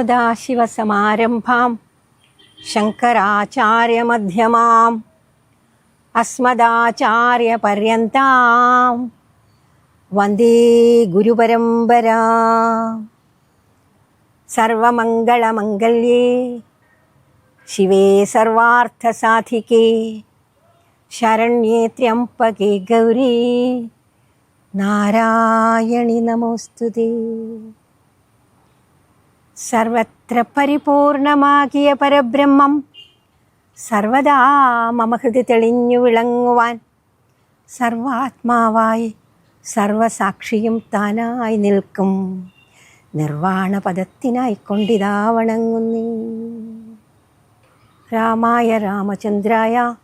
സദാശിവസമാരംഭാം ശങ്കരാചാര്യമധ്യമാം അസ്മദാചാര്യപര്യന്താം വന്ദേ ഗുരുപരമ്പരാ സർവമംഗളമംഗല്യേ ശിവേ സർവാർത്ഥസാധികേ ശരണ്യേ ത്രയംബകേ ഗൗരീ നാരായണി നമോസ്തുതേ സർവത്ര പരിപൂർണമാകിയ പരബ്രഹ്മം. സർവദാ മമ ഹൃദി തെളിഞ്ഞു വിളങ്ങുവാൻ. സർവാത്മാവായി സർവസാക്ഷിയും താനായി നിൽക്കും. നിർവാണ പദത്തിനായി കൊണ്ടിതാ വണങ്ങുന്നീ. രാമായ രാമചന്ദ്രായ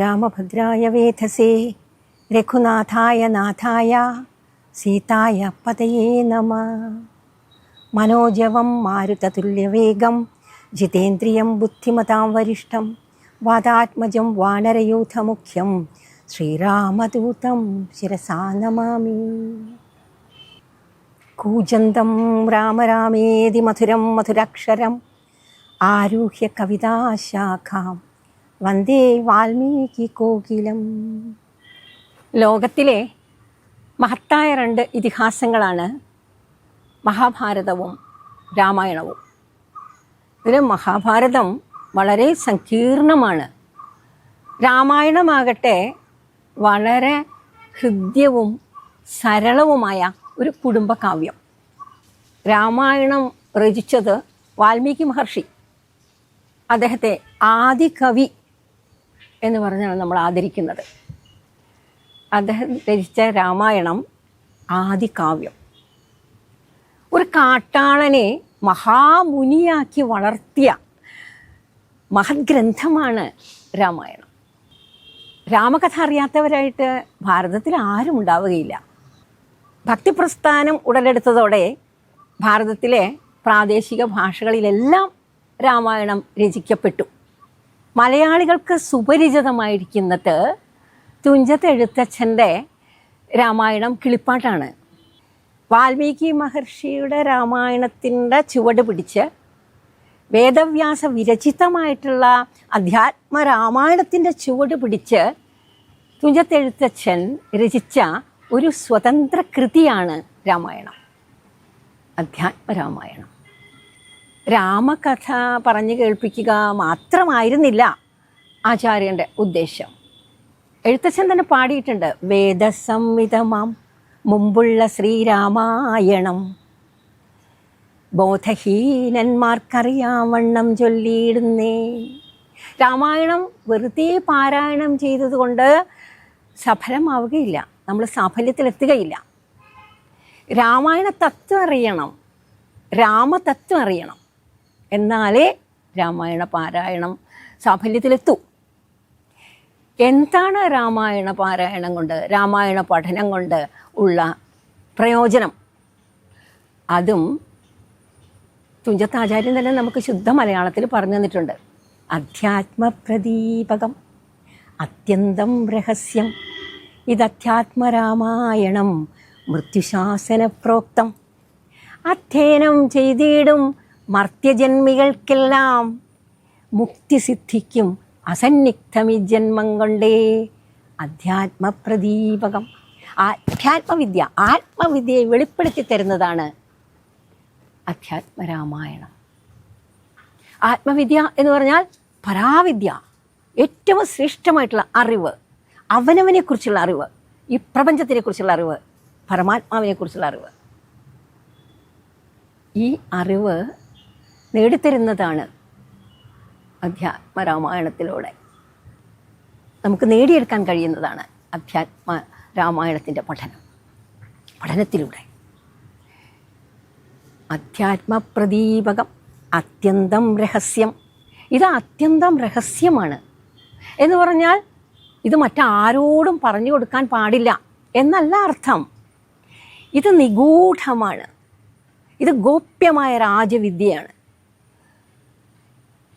രാമഭദ്രായ വേധസേ രഘുനാഥായ നാഥായ സീതായ പതയേ നമ. മനോജവം മാരുതതുല്യവേഗം ജിതേന്ദ്രിയം ബുദ്ധിമതാം വരിഷ്ഠം വാദാത്മജം വാനരയൂഥമുഖ്യം ശ്രീരാമദൂതം ശിരസാ നമാമി. കൂജന്തം രാമരാമേതി മധുരം മധുരാക്ഷരം ആരുഹ്യ കവിതാശാഖാം വന്ദേ വാൽമീകി കോകിലം. ലോകത്തിലെ മഹത്തായ രണ്ട് ഇതിഹാസങ്ങളാണ് മഹാഭാരതവും രാമായണവും. ഇതിൽ മഹാഭാരതം വളരെ സങ്കീർണമാണ്. രാമായണമാകട്ടെ വളരെ ഹൃദ്യവും സരളവുമായ ഒരു കുടുംബകാവ്യം. രാമായണം രചിച്ചത് വാൽമീകി മഹർഷി. അദ്ദേഹത്തെ ആദികവി എന്ന് പറഞ്ഞാണ് നമ്മൾ ആദരിക്കുന്നത്. അദ്ദേഹം രചിച്ച രാമായണം ആദികാവ്യം ഒരു കാട്ടാളനെ മഹാമുനിയാക്കി വളർത്തിയ മഹത് ഗ്രന്ഥമാണ് രാമായണം. രാമകഥ അറിയാത്തവരായിട്ട് ഭാരതത്തിൽ ആരും ഉണ്ടാവുകയില്ല. ഭക്തിപ്രസ്ഥാനം ഉടലെടുത്തതോടെ ഭാരതത്തിലെ പ്രാദേശിക ഭാഷകളിലെല്ലാം രാമായണം രചിക്കപ്പെട്ടു. മലയാളികൾക്ക് സുപരിചിതമായിരിക്കുന്നത് തുഞ്ചത്ത് എഴുത്തച്ഛന്റെ രാമായണം കിളിപ്പാട്ടാണ്. വാൽമീകി മഹർഷിയുടെ രാമായണത്തിന്റെ ചുവട് പിടിച്ച് വേദവ്യാസ വിരചിതമായിട്ടുള്ള അധ്യാത്മ രാമായണത്തിന്റെ ചുവട് പിടിച്ച് തുഞ്ചത്തെഴുത്തച്ഛൻ രചിച്ച ഒരു സ്വതന്ത്ര കൃതിയാണ് രാമായണം. അധ്യാത്മ രാമായണം. രാമകഥ പറഞ്ഞു കേൾപ്പിക്കുക മാത്രമായിരുന്നില്ല ആചാര്യന്റെ ഉദ്ദേശം. എഴുത്തച്ഛൻ തന്നെ പാടിയിട്ടുണ്ട് വേദസംവിധമാം മുമ്പുള്ള ശ്രീരാമായണം. ബോധഹീനന്മാർക്കറിയാവണ്ണം ചൊല്ലിയിടുന്നേ. രാമായണം വെറുതെ പാരായണം ചെയ്തതുകൊണ്ട് സഫലമാവുകയില്ല. നമ്മൾ സാഫല്യത്തിലെത്തുകയില്ല. രാമായണ തത്വം അറിയണം. രാമതത്വം അറിയണം. എന്നാലേ രാമായണ പാരായണം സാഫല്യത്തിലെത്തൂ. എന്താണ് രാമായണ പാരായണം കൊണ്ട് രാമായണ പഠനം കൊണ്ട് ഉള്ള പ്രയോജനം? അതും തുഞ്ചത്താചാര്യൻ തന്നെ നമുക്ക് ശുദ്ധ മലയാളത്തിൽ പറഞ്ഞു തന്നിട്ടുണ്ട്. അധ്യാത്മപ്രദീപകം അത്യന്തം രഹസ്യം ഇതധ്യാത്മരാമായണം മൃത്യുശാസന പ്രോക്തം അധ്യയനം ചെയ്തിടും മർത്യജന്മികൾക്കെല്ലാം മുക്തി സിദ്ധിക്കും അസന്നിഗ്ധമി ജന്മം കൊണ്ടേ അധ്യാത്മപ്രദീപകം ആധ്യാത്മവിദ്യ ആത്മവിദ്യയെ വെളിപ്പെടുത്തി തരുന്നതാണ് അധ്യാത്മരാമായണം. ആത്മവിദ്യ എന്ന് പറഞ്ഞാൽ പരാവിദ്യ ഏറ്റവും ശ്രേഷ്ഠമായിട്ടുള്ള അറിവ് അവനവനെക്കുറിച്ചുള്ള അറിവ് ഈ പ്രപഞ്ചത്തിനെക്കുറിച്ചുള്ള അറിവ് പരമാത്മാവിനെക്കുറിച്ചുള്ള അറിവ്. ഈ അറിവ് നേടിത്തരുന്നതാണ് അധ്യാത്മരാമായണത്തിലൂടെ. നമുക്ക് നേടിയെടുക്കാൻ കഴിയുന്നതാണ് അധ്യാത്മ രാമായണത്തിന്റെ പഠനം. പഠനത്തിലൂടെ. അധ്യാത്മപ്രദീപകം അത്യന്തം രഹസ്യം. ഇത് അത്യന്തം രഹസ്യമാണ്. എന്ന് പറഞ്ഞാൽ ഇത് മറ്റാരോടും പറഞ്ഞു കൊടുക്കാൻ പാടില്ല എന്നല്ല അർത്ഥം. ഇത് നിഗൂഢമാണ്. ഇത് ഗോപ്യമായ രാജവിദ്യയാണ്.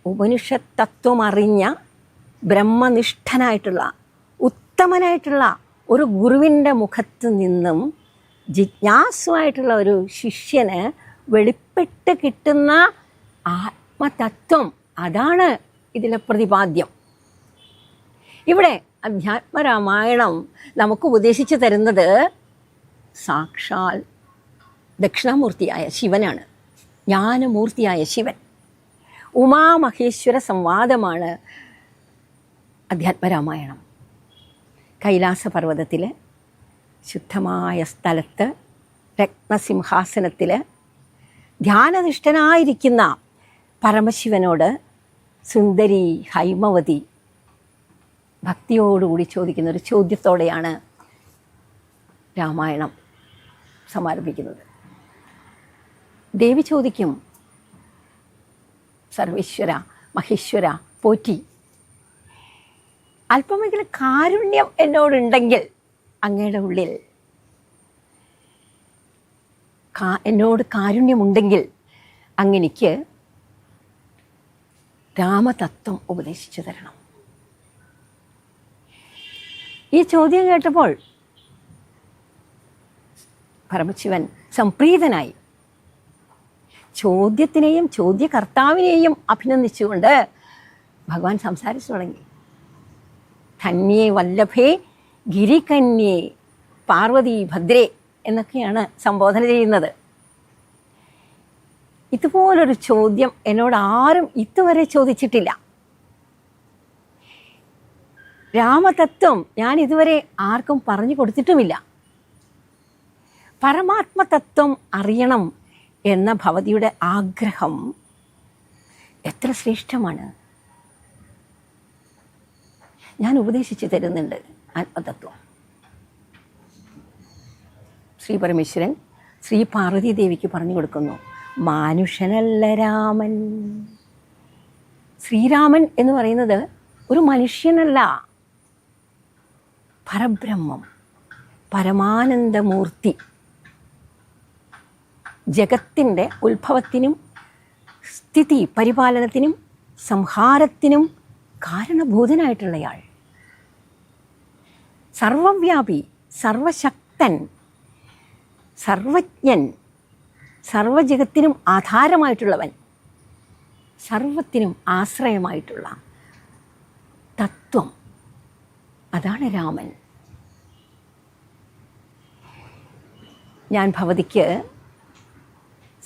ഉപനിഷത്ത് തത്വം അറിഞ്ഞ ബ്രഹ്മനിഷ്ഠനായിട്ടുള്ള ഉത്തമനായിട്ടുള്ള ഒരു ഗുരുവിന്റെ മുഖത്ത് നിന്നും ജിജ്ഞാസുവായിട്ടുള്ള ഒരു ശിഷ്യന് വെളിപ്പെട്ട് കിട്ടുന്ന ആത്മതത്വം അതാണ് ഇതിലെ പ്രതിപാദ്യം. ഇവിടെ അധ്യാത്മരാമായണം നമുക്ക് ഉപദേശിച്ചു തരുന്നത് സാക്ഷാൽ ദക്ഷിണാമൂർത്തിയായ ശിവനാണ് ജ്ഞാനമൂർത്തിയായ ശിവൻ. ഉമാമഹേശ്വര സംവാദമാണ് അധ്യാത്മരാമായണം. കൈലാസപർവതത്തിൽ ശുദ്ധമായ സ്ഥലത്ത് രത്നസിംഹാസനത്തിൽ ധ്യാനനിഷ്ഠനായിരിക്കുന്ന പരമശിവനോട് സുന്ദരി ഹൈമവതി ഭക്തിയോടുകൂടി ചോദിക്കുന്ന ഒരു ചോദ്യത്തോടെയാണ് രാമായണം സമാരംഭിക്കുന്നത്. ദേവി ചോദിക്കും സർവേശ്വര മഹേശ്വര പോറ്റി. അല്പമെങ്കിലും കാരുണ്യം എന്നോടുണ്ടെങ്കിൽ അങ്ങയുടെ ഉള്ളിൽ. കാ- എന്നോട് കാരുണ്യമുണ്ടെങ്കിൽ അങ്ങനെക്ക് രാമതത്വം ഉപദേശിച്ചു തരണം. ഈ ചോദ്യം കേട്ടപ്പോൾ പരമശിവൻ സംപ്രീതനായി ചോദ്യത്തിനെയും ചോദ്യകർത്താവിനെയും അഭിനന്ദിച്ചുകൊണ്ട് ഭഗവാൻ സംസാരിച്ചു തുടങ്ങി. ധന്യേ വല്ലഭേ ഗിരികന്യേ പാർവതി ഭദ്രേ എന്നൊക്കെയാണ് സംബോധന ചെയ്യുന്നത്. ഇതുപോലൊരു ചോദ്യം എന്നോട് ആരും ഇതുവരെ ചോദിച്ചിട്ടില്ല. രാമതത്വം ഞാൻ ഇതുവരെ ആർക്കും പറഞ്ഞു കൊടുത്തിട്ടുമില്ല. പരമാത്മതത്വം അറിയണം എന്ന ഭവതിയുടെ ആഗ്രഹം എത്ര ശ്രേഷ്ഠമാണ്. ഞാൻ ഉപദേശിച്ചു തരുന്നുണ്ട് ആത്മതത്വം. ശ്രീ പരമേശ്വരൻ ശ്രീ പാർവതി ദേവിക്ക് പറഞ്ഞു കൊടുക്കുന്നു മാനുഷനല്ല രാമൻ. ശ്രീരാമൻ എന്ന് പറയുന്നത് ഒരു മനുഷ്യനല്ല. പരബ്രഹ്മം പരമാനന്ദമൂർത്തി. ജഗത്തിന്റെ ഉത്ഭവത്തിനും സ്ഥിതി പരിപാലനത്തിനും സംഹാരത്തിനും കാരണഭൂതനായിട്ടുള്ളയാൾ സർവവ്യാപി സർവശക്തൻ സർവജ്ഞൻ സർവജഗത്തിനും ആധാരമായിട്ടുള്ളവൻ സർവത്തിനും ആശ്രയമായിട്ടുള്ള തത്വം. അതാണ് രാമൻ. ഞാൻ ഭവതിക്ക്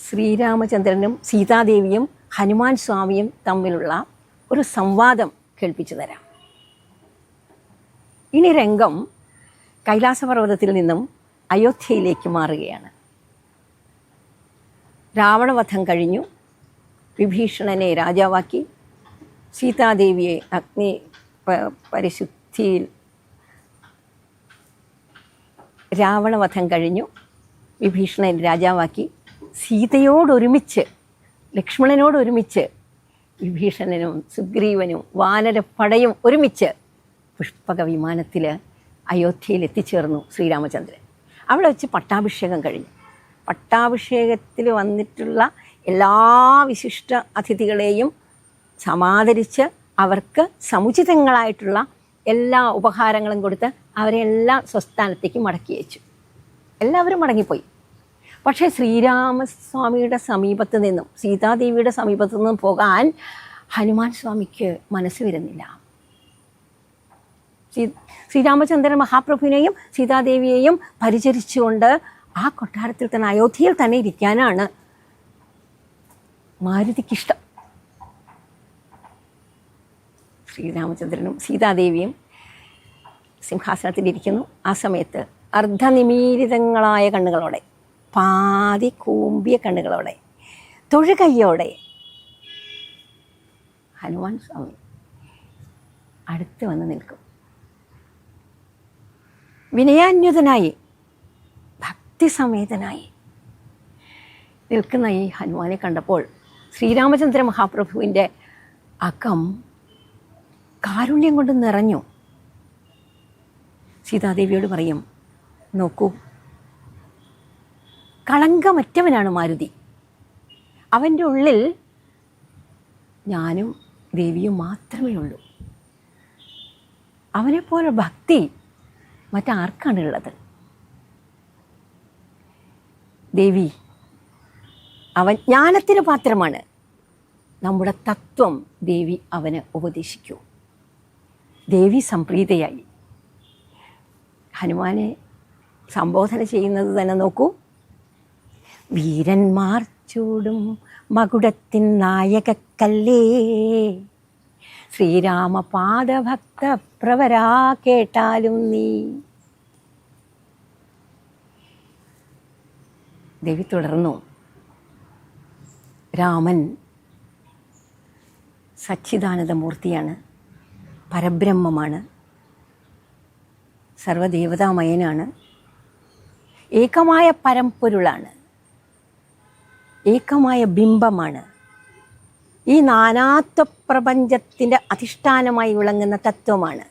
ശ്രീരാമചന്ദ്രനും സീതാദേവിയും ഹനുമാൻ സ്വാമിയും തമ്മിലുള്ള ഒരു സംവാദം കേൾപ്പിച്ചു തരാം. ഇനി രംഗം കൈലാസപർവതത്തിൽ നിന്നും അയോധ്യയിലേക്ക് മാറുകയാണ്. രാവണവധം കഴിഞ്ഞു. വിഭീഷണനെ രാജാവാക്കി. സീതാദേവിയെ അഗ്നി പരിശുദ്ധിയിൽ രാവണവധം കഴിഞ്ഞു. വിഭീഷണൻ രാജാവാക്കി. സീതയോടൊരുമിച്ച് ലക്ഷ്മണനോടൊരുമിച്ച് വിഭീഷണനും സുഗ്രീവനും വാനരപ്പടയും ഒരുമിച്ച് പുഷ്പക വിമാനത്തിൽ അയോധ്യയിൽ എത്തിച്ചേർന്നു ശ്രീരാമചന്ദ്രൻ. അവിടെ വെച്ച് പട്ടാഭിഷേകം കഴിഞ്ഞു. പട്ടാഭിഷേകത്തിൽ വന്നിട്ടുള്ള എല്ലാ വിശിഷ്ട അതിഥികളെയും സമാദരിച്ച് അവർക്ക് സമുചിതങ്ങളായിട്ടുള്ള എല്ലാ ഉപഹാരങ്ങളും കൊടുത്ത് അവരെല്ലാം സ്വസ്ഥാനത്തേക്ക് മടക്കി അയച്ചു. എല്ലാവരും മടങ്ങിപ്പോയി. പക്ഷേ ശ്രീരാമസ്വാമിയുടെ സമീപത്ത് നിന്നും സീതാദേവിയുടെ സമീപത്തു നിന്നും പോകാൻ ഹനുമാൻ സ്വാമിക്ക് മനസ്സ് വരുന്നില്ല. ശ്രീ ശ്രീരാമചന്ദ്രൻ മഹാപ്രഭുവിനെയും സീതാദേവിയെയും പരിചരിച്ചുകൊണ്ട് ആ കൊട്ടാരത്തിൽ തന്നെ അയോധ്യയിൽ തന്നെ ഇരിക്കാനാണ് മാരുതിക്കിഷ്ടം. ശ്രീരാമചന്ദ്രനും സീതാദേവിയും സിംഹാസനത്തിലിരിക്കുന്നു. ആ സമയത്ത് അർദ്ധനിമീലിതങ്ങളായ കണ്ണുകളോടെ പാതി കൂമ്പിയ കണ്ണുകളോടെ തൊഴുകയ്യോടെ ഹനുമാൻ സ്വാമി അടുത്ത് വന്ന് നിൽക്കും. വിനയാന്യുതനായി ഭക്തിസമേതനായി നിൽക്കുന്ന ഈ ഹനുമാനെ കണ്ടപ്പോൾ ശ്രീരാമചന്ദ്ര മഹാപ്രഭുവിന്റെ അകം കാരുണ്യം കൊണ്ട് നിറഞ്ഞു. സീതാദേവിയോട് പറയും നോക്കൂ കളങ്കമറ്റവനാണ് മാരുതി. അവന്റെ ഉള്ളിൽ ഞാനും ദേവിയും മാത്രമേ ഉള്ളൂ. അവനെപ്പോലെ ഭക്തി മറ്റാർക്കാണുള്ളത് ദേവി അവൻ ജ്ഞാനത്തിന് പാത്രമാണ്. നമ്മുടെ തത്വം ദേവി അവന് ഉപദേശിക്കൂ. ദേവി സംപ്രീതയായി. ഹനുമാനെ സംബോധന ചെയ്യുന്നത് തന്നെ നോക്കൂ. വീരന്മാർ ചൂടും മകുടത്തിൻ നായകക്കല്ലേ. ശ്രീരാമപാദഭക്ത പ്രവരാ കേട്ടാലും നീ. ദേവി തുടർന്നു. രാമൻ സച്ചിദാനന്ദ മൂർത്തിയാണ് പരബ്രഹ്മമാണ്. സർവദേവതാമയനാണ്. ഏകമായ പരമ്പൊരുളാണ്. ഏകമായ ബിംബമാണ്. ഈ നാനാത്വ പ്രപഞ്ചത്തിന്റെ അധിഷ്ഠാനമായി വിളങ്ങുന്ന തത്വമാണ്.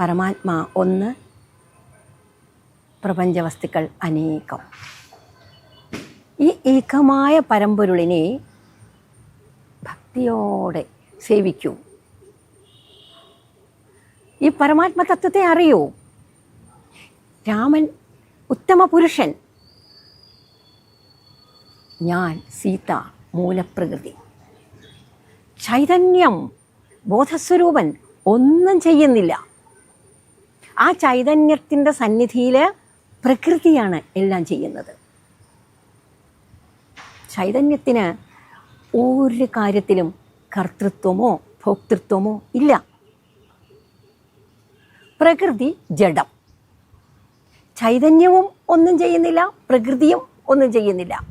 പരമാത്മാ ഒന്ന് പ്രപഞ്ചവസ്തുക്കൾ അനേകം. ഈ ഏകമായ പരമ്പൊരുളിനെ ഭക്തിയോടെ സേവിക്കൂ. ഈ പരമാത്മ തത്വത്തെ അറിയൂ. രാമൻ ഉത്തമ പുരുഷൻ ഞാൻ സീത മൂലപ്രകൃതി. ചൈതന്യം ബോധസ്വരൂപൻ ഒന്നും ചെയ്യുന്നില്ല. ആ ചൈതന്യത്തിന്റെ സന്നിധിയിൽ പ്രകൃതിയാണ് എല്ലാം ചെയ്യുന്നത്. ചൈതന്യത്തിന് ഒരു കാര്യത്തിലും കർത്തൃത്വമോ ഭോക്തൃത്വമോ ഇല്ല. പ്രകൃതി ജഡം. ചൈതന്യവും ഒന്നും ചെയ്യുന്നില്ല പ്രകൃതിയും ഒന്നും ചെയ്യുന്നില്ല.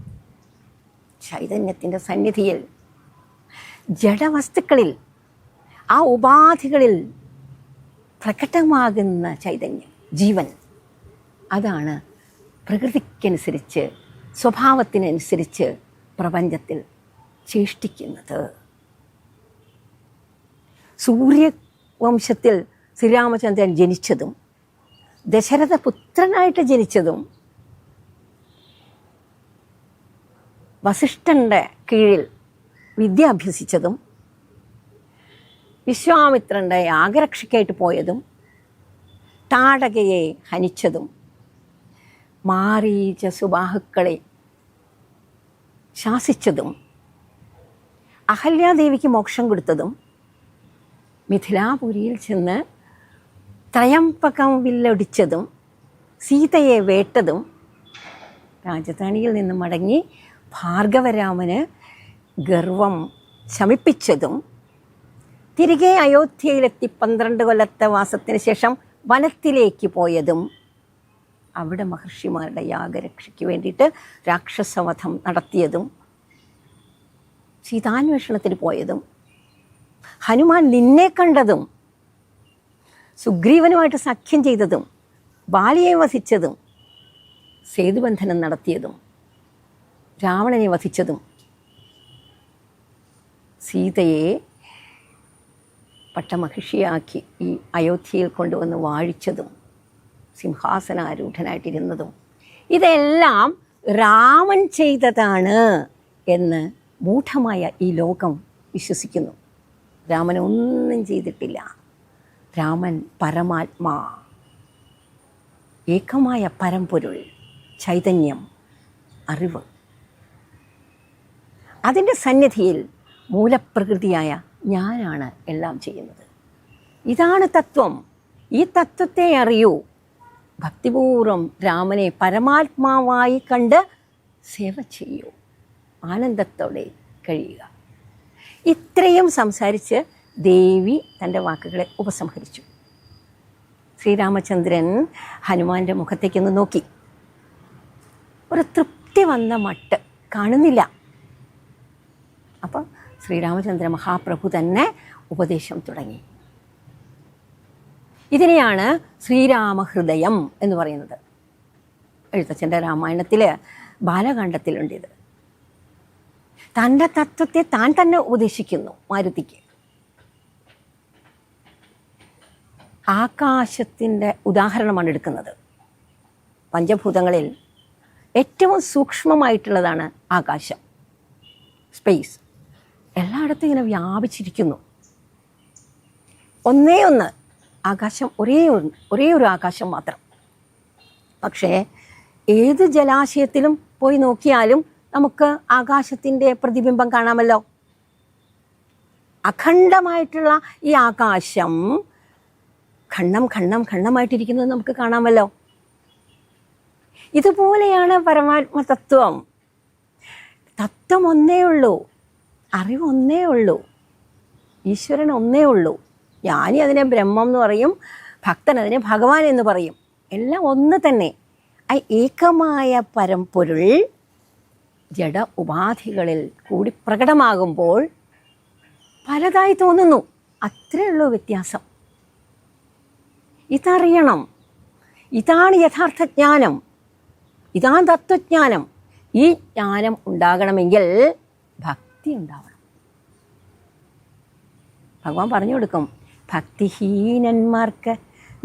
ചൈതന്യത്തിന്റെ സന്നിധിയിൽ ജഡവസ്തുക്കളിൽ ആ ഉപാധികളിൽ പ്രകടമാകുന്ന ചൈതന്യം ജീവൻ. അതാണ് പ്രകൃതിക്കനുസരിച്ച് സ്വഭാവത്തിനനുസരിച്ച് പ്രപഞ്ചത്തിൽ ചേഷ്ടിക്കുന്നത്. സൂര്യവംശത്തിൽ ശ്രീരാമചന്ദ്രൻ ജനിച്ചതും ദശരഥ പുത്രനായിട്ട് ജനിച്ചതും വസിഷ്ഠന്റെ കീഴിൽ വിദ്യ അഭ്യസിച്ചതും വിശ്വാമിത്രന്റെ യാഗരക്ഷയ്ക്കായിട്ട് പോയതും താടകയെ ഹനിച്ചതും മാരീച സുബാഹുക്കളെ ശാസിച്ചതും അഹല്യാദേവിക്ക് മോക്ഷം കൊടുത്തതും മിഥിലാപുരിയിൽ ചെന്ന് ത്രയംപകം വില്ലൊടിച്ചതും സീതയെ വേട്ടതും രാജധാനിയിൽ നിന്ന് മടങ്ങി ഭാർഗവരാമന് ഗർവം ശമിപ്പിച്ചതും തിരികെ അയോധ്യയിലെത്തി പന്ത്രണ്ട് കൊല്ലത്തെ വാസത്തിന് ശേഷം വനത്തിലേക്ക് പോയതും അവിടെ മഹർഷിമാരുടെ യാഗരക്ഷയ്ക്ക് വേണ്ടിയിട്ട് രാക്ഷസവധം നടത്തിയതും സീതാന്വേഷണത്തിന് പോയതും ഹനുമാൻ നിന്നെ കണ്ടതും സുഗ്രീവനുമായിട്ട് സഖ്യം ചെയ്തതും ബാലിയെ വസിച്ചതും സേതുബന്ധനം നടത്തിയതും രാവണനെ വധിച്ചതും സീതയെ പട്ടമഹിഷിയാക്കി ഈ അയോധ്യയിൽ കൊണ്ടുവന്ന് വാഴിച്ചതും സിംഹാസനാരൂഢനായിട്ടിരുന്നതും ഇതെല്ലാം രാമൻ ചെയ്തതാണ് എന്ന് മൂഢമായ ഈ ലോകം വിശ്വസിക്കുന്നു. രാമൻ ഒന്നും ചെയ്തിട്ടില്ല. രാമൻ പരമാത്മാ. ഏകമായ പരമ്പൊരുൾ ചൈതന്യം അറിവ്. അതിന്റെ സന്നിധിയിൽ മൂലപ്രകൃതിയായ ഞാനാണ് എല്ലാം ചെയ്യുന്നത്. ഇതാണ് തത്വം. ഈ തത്വത്തെ അറിയൂ. ഭക്തിപൂർവം രാമനെ പരമാത്മാവായി കണ്ട് സേവ ചെയ്യൂ. ആനന്ദത്തോടെ കഴിയുക. ഇത്രയും സംസാരിച്ച് ദേവി തന്റെ വാക്കുകളെ ഉപസംഹരിച്ചു. ശ്രീരാമചന്ദ്രൻ ഹനുമാന്റെ മുഖത്തേക്കൊന്ന് നോക്കി. ഒരു തൃപ്തി വന്ന മട്ട് കാണുന്നില്ല. അപ്പം ശ്രീരാമചന്ദ്ര മഹാപ്രഭു തന്നെ ഉപദേശം തുടങ്ങി. ഇതിനെയാണ് ശ്രീരാമഹൃദയം എന്ന് പറയുന്നത്. എഴുത്തച്ഛന്റെ രാമായണത്തിൽ ബാലകാണ്ഡത്തിലുണ്ട് ഇത് തന്റെ തത്വത്തെ താൻ തന്നെ ഉപദേശിക്കുന്നു മാരുതിക്ക്. ആകാശത്തിന്റെ ഉദാഹരണമാണ് എടുക്കുന്നത്. പഞ്ചഭൂതങ്ങളിൽ ഏറ്റവും സൂക്ഷ്മമായിട്ടുള്ളതാണ് ആകാശം. സ്പേസ്. എല്ലായിടത്തും ഇങ്ങനെ വ്യാപിച്ചിരിക്കുന്നു. ഒന്നേ ഒന്ന് ആകാശം ഒരേ ഒന്ന് ഒരേ ഒരു ആകാശം മാത്രം. പക്ഷേ ഏത് ജലാശയത്തിലും പോയി നോക്കിയാലും നമുക്ക് ആകാശത്തിന്റെ പ്രതിബിംബം കാണാമല്ലോ. അഖണ്ഡമായിട്ടുള്ള ഈ ആകാശം ഖണ്ഡം ഖണ്ഡം ഖണ്ഡമായിട്ടിരിക്കുന്നത് നമുക്ക് കാണാമല്ലോ. ഇതുപോലെയാണ് പരമാത്മ തത്വം. തത്വം ഒന്നേ ഉള്ളൂ. അറിവ് ഒന്നേ ഉള്ളൂ. ഈശ്വരൻ ഒന്നേ ഉള്ളൂ. ജ്ഞാനി അതിനെ ബ്രഹ്മം എന്ന് പറയും ഭക്തൻ അതിനെ ഭഗവാൻ എന്ന് പറയും. എല്ലാം ഒന്ന് തന്നെ. ആ ഏകമായ പരമ്പൊരുൾ ജഡ ഉപാധികളിൽ കൂടി പ്രകടമാകുമ്പോൾ പലതായി തോന്നുന്നു. അത്രേ ഉള്ളൂ വ്യത്യാസം. ഇതറിയണം. ഇതാണ് യഥാർത്ഥ ജ്ഞാനം. ഇതാണ് തത്വജ്ഞാനം. ഈ ജ്ഞാനം ഉണ്ടാകണമെങ്കിൽ ഭക്തി ഉണ്ടാവണം ഭഗവാൻ പറഞ്ഞു കൊടുക്കും ഭക്തിഹീനന്മാർക്ക്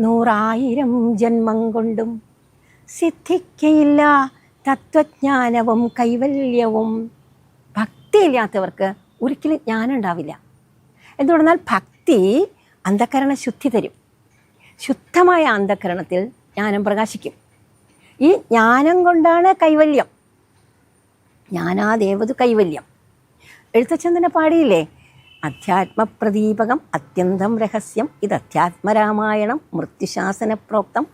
നൂറായിരം ജന്മം കൊണ്ടും സിദ്ധിക്കയില്ല തത്വജ്ഞാനവും കൈവല്യവും ഭക്തിയില്ലാത്തവർക്ക് ഒരിക്കലും ജ്ഞാനം ഉണ്ടാവില്ല. എന്തുകൊണ്ടെന്നാൽ ഭക്തി അന്ധകരണ ശുദ്ധി തരും. ശുദ്ധമായ അന്ധകരണത്തിൽ ജ്ഞാനം പ്രകാശിക്കും. ഈ ജ്ഞാനം കൊണ്ടാണ് കൈവല്യം. ജ്ഞാനാദേവതു കൈവല്യം. എഴുത്തച്ഛൻ പാടിയില്ലേ? അധ്യാത്മപ്രദീപകം അത്യന്തം രഹസ്യം ഇത് അധ്യാത്മരാമായണം മൃത്യുശാസന പ്രോക്തം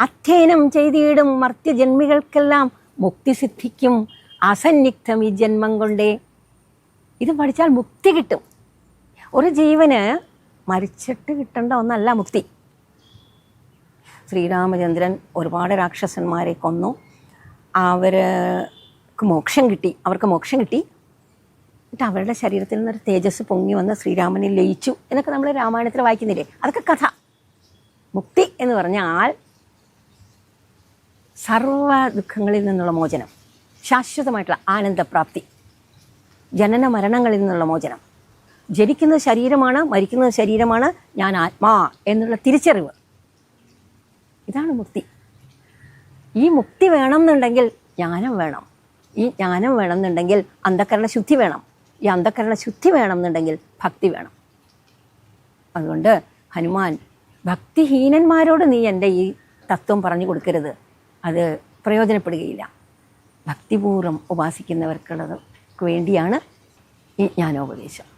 അധ്യയനം ചെയ്തിടും മർത്യജന്മികൾക്കെല്ലാം മുക്തി സിദ്ധിക്കും അസന്നിഗ്ധം ഈ ജന്മം കൊണ്ടേ. ഇത് പഠിച്ചാൽ മുക്തി കിട്ടും. ഒരു ജീവന് മരിച്ചിട്ട് കിട്ടേണ്ട ഒന്നല്ല മുക്തി. ശ്രീരാമചന്ദ്രൻ ഒരുപാട് രാക്ഷസന്മാരെ കൊന്നു. അവർക്ക് മോക്ഷം കിട്ടി അവർക്ക് മോക്ഷം കിട്ടി. എന്നിട്ട് അവരുടെ ശരീരത്തിൽ നിന്നൊരു തേജസ് പൊങ്ങി വന്ന് ശ്രീരാമനെ ലയിച്ചു എന്നൊക്കെ നമ്മൾ രാമായണത്തിൽ വായിക്കുന്നില്ലേ? അതൊക്കെ കഥ. മുക്തി എന്ന് പറഞ്ഞാൽ സർവ ദുഃഖങ്ങളിൽ നിന്നുള്ള മോചനം ശാശ്വതമായിട്ടുള്ള ആനന്ദപ്രാപ്തി ജനന മരണങ്ങളിൽ നിന്നുള്ള മോചനം. ജനിക്കുന്നത് ശരീരമാണ് മരിക്കുന്നത് ശരീരമാണ് ഞാൻ ആത്മാ എന്നുള്ള തിരിച്ചറിവ്. ഇതാണ് മുക്തി. ഈ മുക്തി വേണം എന്നുണ്ടെങ്കിൽ ജ്ഞാനം വേണം. ഈ ജ്ഞാനം വേണം എന്നുണ്ടെങ്കിൽ അന്ധകരണ ശുദ്ധി വേണം. ഈ അന്ധകരണ ശുദ്ധി വേണം എന്നുണ്ടെങ്കിൽ ഭക്തി വേണം. അതുകൊണ്ട് ഹനുമാൻ ഭക്തിഹീനന്മാരോട് നീ എന്റെ ഈ തത്വം പറഞ്ഞു കൊടുക്കരുത്. അത് പ്രയോജനപ്പെടുകയില്ല. ഭക്തിപൂർവം ഉപാസിക്കുന്നവർക്കുള്ളത് വേണ്ടിയാണ് ഈ ജ്ഞാനോപദേശം.